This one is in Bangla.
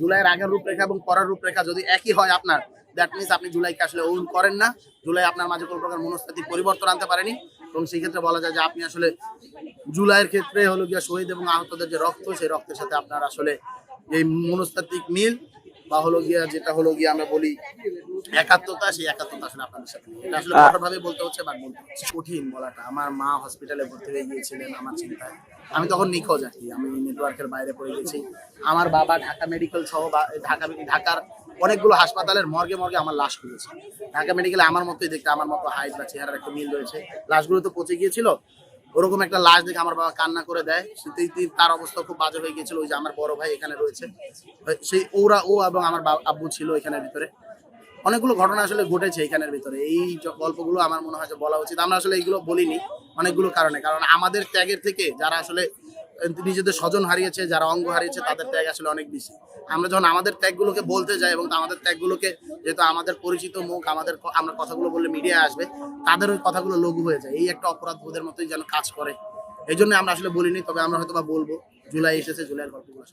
জুলাইয়ের আগের রূপরেখা এবং পরের রূপরেখা যদি একই হয় আপনার দ্যাট মিনস আপনি জুলাইকে আসলে ওন করেন না। জুলাই আপনার মাঝে কোনো প্রকার মনস্তাত্ত্বিক পরিবর্তন আনতে পারেনি। এবং সেই ক্ষেত্রে বলা যায় যে আপনি আসলে জুলাইয়ের ক্ষেত্রে হলো গিয়া শহীদ এবং আহতদের যে রক্ত, সেই রক্তের সাথে আপনার আসলে এই মনস্তাত্ত্বিক মিল বা হলো গিয়া যেটা হলো গিয়া আমরা বলি একাত্মতা সেই একাত্মতা আসলে আপনাদের সাথে এটা আসলে আহ, কঠোরভাবে বলতে হচ্ছে বা বলতে কঠিন বলাটা। আমার মা হসপিটালে ভর্তি হয়ে গিয়েছিলেন আমার চিন্তায়। আমি তখন নিখোঁজ আর কি। আমি নেটওয়ার্কের বাইরে পড়ে গেছি। আমার বাবা ঢাকা মেডিকেল সহ বা- ঢাকা ঢাকার অনেকগুলো হাসপাতালের মর্গে মর্গে আমার লাশ খুঁজেছে। ঢাকা মেডিকেলে আমার মতোই দেখতে আমার মতো হাইট বা চেহারার একটা মিল রয়েছে। লাশগুলো তো পচে গিয়েছিল। ওরকম একটা লাশ দেখে আমার বাবা কান্না করে দেয়। তার অবস্থা খুব বাজে হয়ে গিয়েছিল, ওই যে আমার বড় ভাই এখানে রয়েছে। সেই ওরা, ও এবং আমার আব্বু ছিল এখানের ভিতরে। অনেকগুলো ঘটনা আসলে ঘটেছে এখানের ভিতরে। এই গল্পগুলো আমার মনে হয় যে বলা উচিত। আমরা আসলে এইগুলো বলিনি অনেকগুলো কারণে। কারণ আমাদের ত্যাগের থেকে যারা আসলে নিজেদের স্বজন হারিয়েছে, যারা অঙ্গ হারিয়েছে, তাদের ত্যাগ আসলে অনেক বেশি। আমরা যখন আমাদের ত্যাগগুলোকে বলতে যাই এবং আমাদের ত্যাগগুলোকে, যেহেতু আমাদের পরিচিত মুখ, আমাদের আমরা কথাগুলো বললে মিডিয়া আসবে, তাদের ওই কথাগুলো লঘু হয়ে যায়। এই একটা অপরাধ বোধের মতোই যেন কাজ করে। এই জন্য আমরা আসলে বলিনি, তবে আমরা হয়তো বা বলব। জুলাই এসেছে, জুলাইয়ের গল্পগুলো